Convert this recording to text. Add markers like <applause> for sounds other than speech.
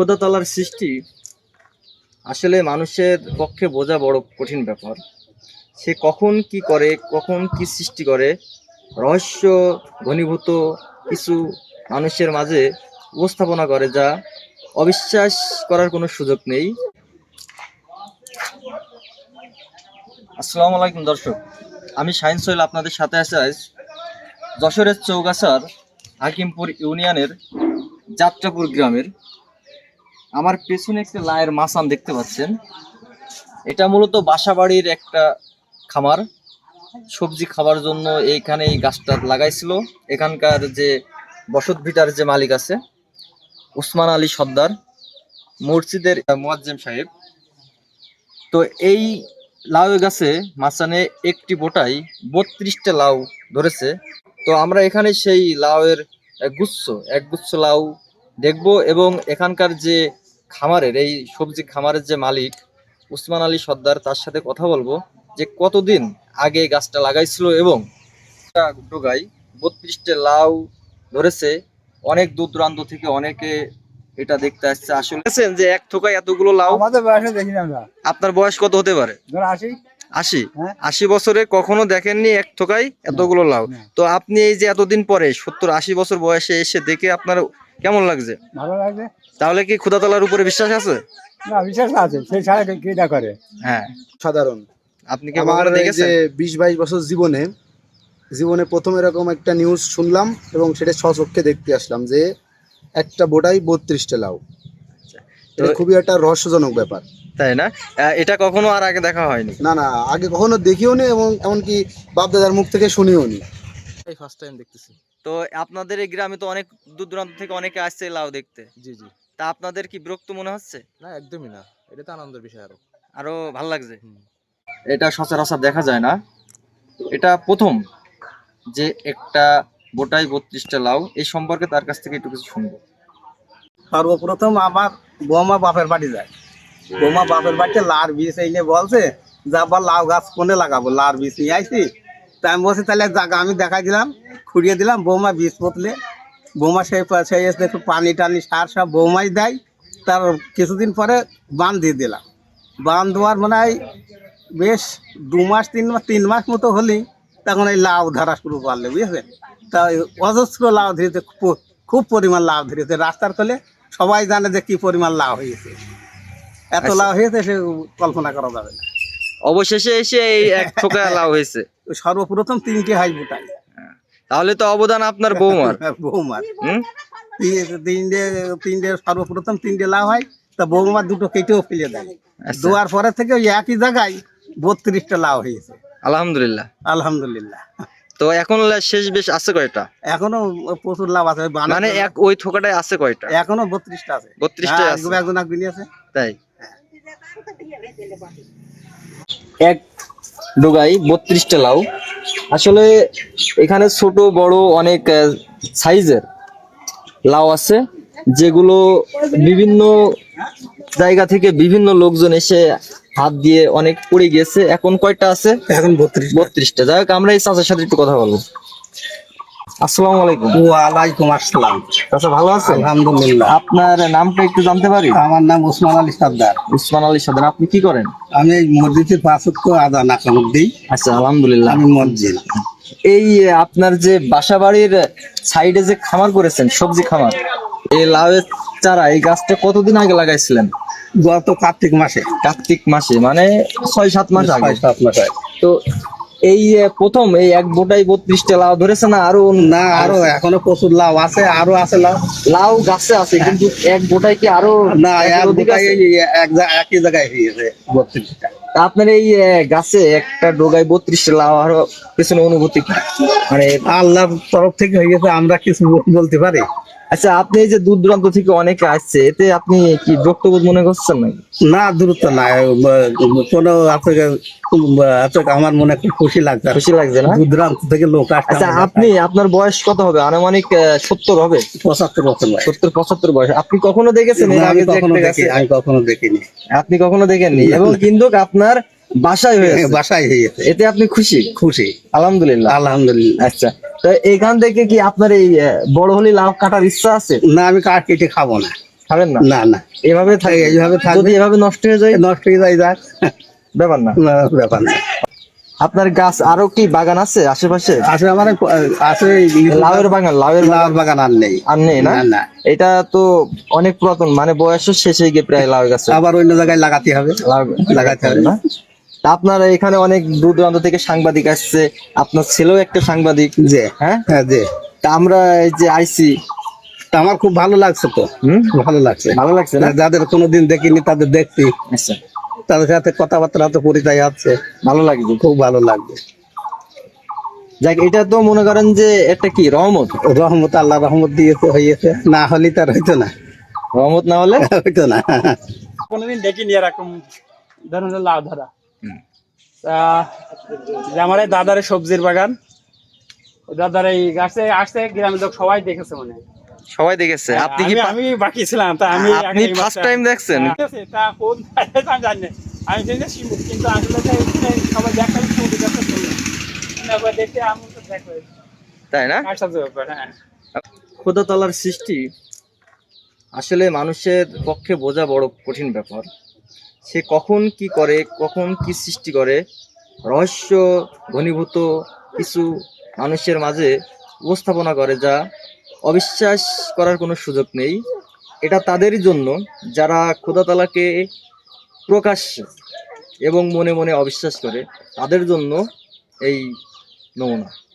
খোদা তালার সৃষ্টি আসলে মানুষের পক্ষে বোঝা বড় কঠিন ব্যাপার। সে কখন কি করে, কখন কি সৃষ্টি করে, রহস্য ঘনীভূত কিছু মানুষের মাঝে উপস্থাপনা করে যা অবিশ্বাস করার কোনো সুযোগ নেই। আসসালামু আলাইকুম দর্শক, আমি শাহিন সোহেল আপনাদের সাথে আছে আজ যশোরের চৌগাছার হাকিমপুর ইউনিয়নের যাত্রাপুর গ্রামের আমার পেছনে একটা লায়ের মাসান দেখতে পাচ্ছেন। এটা মূলত বাসাবাড়ির একটা খামার। সবজি খাবার জন্য এইখানে এই গাছটা লাগাইছিল। এখানকার যে বসত ভিটার যে মালিক আছে, উসমান আলী সর্দার, মসজিদের মোয়াজ্জেম সাহেব। তো এই লাউ গাছে মাঝখানে একটি বোটাই বত্রিশটা লাউ ধরেছে। তো আমরা এখানে সেই লাউয়ের গুচ্ছ, এক গুচ্ছ লাউ দেখব এবং এখানকার যে খামারের এই সবজি খামারের যে মালিক উসমান আলী সর্দার তার সাথে কথা বলব যে কতদিন আগে গাছটা লাগাইছিল এবং ডোগাই বত্রিশটা লাউ ধরেছে। অনেক দূর দূরান্ত থেকে অনেকে এটা দেখতে আসছে। আসলে যে এক থোকায় এতগুলো লাউ? আমাদের বয়সে দেখি আমরা। আপনার বয়স কত হতে পারে? ধর আসি আশি? হ্যাঁ। আশি বছরে কখনো দেখেননি এক থোকায় এতগুলো লাউ? তো আপনি এই যে এতদিন পরে সত্তর আশি বছর বয়সে এসে দেখে আপনার কেমন লাগছে? ভালো লাগছে। তাহলে কি খুদা তালার উপরে বিশ্বাস আছে? না বিশেষ আছে। সেই ছাড়া কে- কেটা করে। হ্যাঁ। সাধারণ। আপনি কি আমার যে বিশ বাইশ বছর জীবনে জীবনে প্রথম এরকম একটা নিউজ শুনলাম এবং সেটা স্বচক্ষে দেখতে আসলাম যে একটা বোটাই বত্রিশটা লাউ। এটা খুবই একটা রহস্যজনক ব্যাপার। তাই না? এটা কখনো আর আগে দেখা হয়নি? না না আগে কখনো দেখিও নি এবং এমনকি বাপ দাদার মুখ থেকে শুনিও নি। এই ফার্স্ট টাইম দেখতেছি। তো আপনাদের এই গ্রামে তো অনেক দূর দূরান্ত থেকে অনেকে আসছে লাউ দেখতে। জি জি। তা আপনাদের কি বিরক্ত মনে হচ্ছে? না একদমই না। এটা তো আনন্দের বিষয় আরও। আরও ভালো লাগছে? এটা সচরাচর দেখা যায় না। এটা প্রথম যে একটা বোটাই বত্রিশটা লাউ এই সম্পর্কে তার কাছ থেকে একটু কিছু শুনব। সর্বপ্রথম আমার বৌমা বাপের বাড়ি যায়। বৌমা বাপের বাড়িতে লার বীজ এনে বলছে যে আবার লাউ গাছ কোনে লাগাবো? লার বীজ নিয়ে আইছি? তাই আমি বলছি তাহলে জায়গা আমি দেখাই দিলাম। খুঁড়িয়ে দিলাম বৌমা বীজ পোতলে। বৌমা সেই সেই এসে একটু পানি টানি সার সব বৌমাই দেয়। তার কিছুদিন পরে বান দিয়ে দিলাম। বান দেওয়ার মানে বেশ দু মাস তিন মাস তিন মাস মতো হলেই তখন এই লাউ ধরা শুরু করলে বুঝেছেন? তা অজস্র লাউ ধরেছে খুব পরিমাণ লাভ ধরেছে। রাস্তার কোলে সবাই জানে যে কি পরিমাণ লাভ হয়েছে। এত আচ্ছা। লাভ হয়েছে সে কল্পনা করা যাবে না। অবশেষে এসে এই এক থোকা লাউ হয়েছে। সর্বপ্রথম তিনটি বুটাই তাহলে তো অবদান আপনার বৌমার। <laughs> বৌমার। হুম? তিনটে তিনটে সর্বপ্রথম তিনটে লাভ হয় তা বৌমার দুটো কেটেও ফেলে দেয়। আচ্ছা। পরে থেকে ওই একই জায়গায় বত্রিশটা লাভ হয়েছে। আলহামদুলিল্লাহ। আলহামদুলিল্লাহ। তো এখন শেষ বেশ আছে কয়টা? এখনও প্রচুর লাভ আছে মানে এক ওই থোকাটায় আছে কয়টা? এখনও বত্রিশটা আছে। 32 টা হ্যাঁ, আছে। একজন একজন আছে। তাই। এক ডোগাই বত্রিশটা লাউ। আসলে এখানে ছোট বড় অনেক সাইজের লাউ আছে যেগুলো বিভিন্ন জায়গা থেকে বিভিন্ন লোকজন এসে হাত দিয়ে অনেক পড়ে গিয়েছে এখন কয়টা আছে? এখন বত্রিশ বত্রিশটা। যাই হোক আমরা এই চাচার সাথে একটু কথা বলব। আসসালামু আলাইকুম। ওয়ালাইকুম আসসালাম। চাচা ভালো আছেন? আলহামদুলিল্লাহ। আপনার নামটা একটু জানতে পারি? আমার নাম ওসমান আলী আলী আপনি কি করেন? আমি এই মসজিদের পাঁচক্য আদা নাকামত দিই। আচ্ছা আলহামদুলিল্লাহ। আমি মসজিদ। এই আপনার যে বাসা বাড়ির সাইডে যে খামার করেছেন সবজি খামার এই লাউয়ের চারা এই গাছটা কতদিন আগে লাগাইছিলেন? গত কার্তিক মাসে। কার্তিক মাসে মানে ছয় সাত মাস আগে। সাত মাস আগে। তো এই প্রথম এই এক বোটাই বত্রিশটা লাউ ধরেছে না আরও না আরও এখনও প্রচুর লাউ আছে আরও আছে লাউ। লাউ গাছে আছে কিন্তু এক বোটাই কি আরও না এক একই জায়গায় হয়েছে বত্রিশটা। আপনার এই গাছে একটা ডোগায় বত্রিশটা লাউ আরও পেছনে অনুভূতি? মানে আল্লাহর তরফ থেকে হয়ে গেছে আমরা কিছু বলতে পারি। আচ্ছা আপনি এই যে দূর দূরান্ত থেকে অনেকে আসছে এতে আপনি কি বিরক্তবোধ মনে করছেন নাকি? না দূরত্ব না কোনো আছে আছে আমার মনে খুব খুশি লাগছে খুশি লাগছে না? দূর দূরান্ত থেকে লোক আসছে আচ্ছা আপনি আপনার বয়স কত হবে? আনুমানিক সত্তর হবে? পঁচাত্তর বছর। সত্তর পঁচাত্তর বয়স। আপনি কখনো দেখেছেন এর আমি আগে আমি কখনো দেখিনি। আপনি কখনো দেখেননি? এবং কিন্তু আপনার বাসায় হয়েছে বাসায় হয়ে গেছে। এতে আপনি খুশি? খুশি। আলহামদুলিল্লাহ। আলহামদুলিল্লাহ। আচ্ছা তো এখান থেকে কি আপনার এই বড় হলি লাভ কাটার ইচ্ছা আছে? না আমি কাঠ কেটে খাব না। খাবেন না? না না। এভাবে থাকে এইভাবে থাকবে। যদি এভাবে নষ্ট হয়ে যায়? নষ্ট হয়ে যায় যাক। ব্যাপার না। ব্যাপার না। আপনার গাছ আরও কি বাগান আছে আশেপাশে? আছে আমার আছে লাউয়ের বাগান লাউয়ের লাউর বাগান আর নেই। আর নেই না? এটা তো অনেক পুরাতন মানে বয়সও শেষে গিয়ে প্রায় লাউ গাছ আবার অন্য জায়গায় লাগাতে হবে। লাগাতে হবে। না? আপনার এখানে অনেক দূর দূরান্ত থেকে সাংবাদিক আসছে আপনার ছেলেও একটা সাংবাদিক। যে হ্যাঁ? হ্যাঁ যে। তা আমরা এই যে আইসি। তা আমার খুব ভালো লাগছে তো। হুম? ভালো লাগছে। ভালো লাগছে না? যাদের কোনোদিন দেখিনি তাদের দেখছি। আচ্ছা। তাদের সাথে কথাবার্তা তো পরিচয় আছে। ভালো লাগছে খুব ভালো লাগবে যাক এটা তো মনে করেন যে একটা কি রহমত? রহমত আল্লাহ রহমত দিয়েছে হয়েছে না হলে তার হইতো না। রহমত না হলে? <laughs> হইতো না। কোনোদিন দেখিনি এরকম ধরনের লাউ ধরা। যে আমার এই দাদার সবজির বাগান দাদার এই গাছে আসছে গ্রামের লোক সবাই দেখেছে মনে হয়। সবাই দেখেছে। আপনি কি আমি- বাকি ছিলাম তা আমি আপনি ফার্স্ট টাইম দেখছেন? হ্যাঁ, দেখেছি, তা কোন আমি জানি না। আমি শিমুল, কিন্তু আসলে সবাই গাছটা শুনলাম। তারপর দেখে আমি তো দেখো তাই না? সাথে ব্যাপার হ্যাঁ। খোদা তালার সৃষ্টি আসলে মানুষের পক্ষে বোঝা বড় কঠিন ব্যাপার। সে কখন কি করে কখন কি সৃষ্টি করে রহস্য ঘনীভূত কিছু মানুষের মাঝে উপস্থাপনা করে যা অবিশ্বাস করার কোনো সুযোগ নেই। এটা তাদের জন্য যারা খোদাতালাকে প্রকাশ এবং মনে মনে অবিশ্বাস করে, তাদের জন্য এই নমুনা।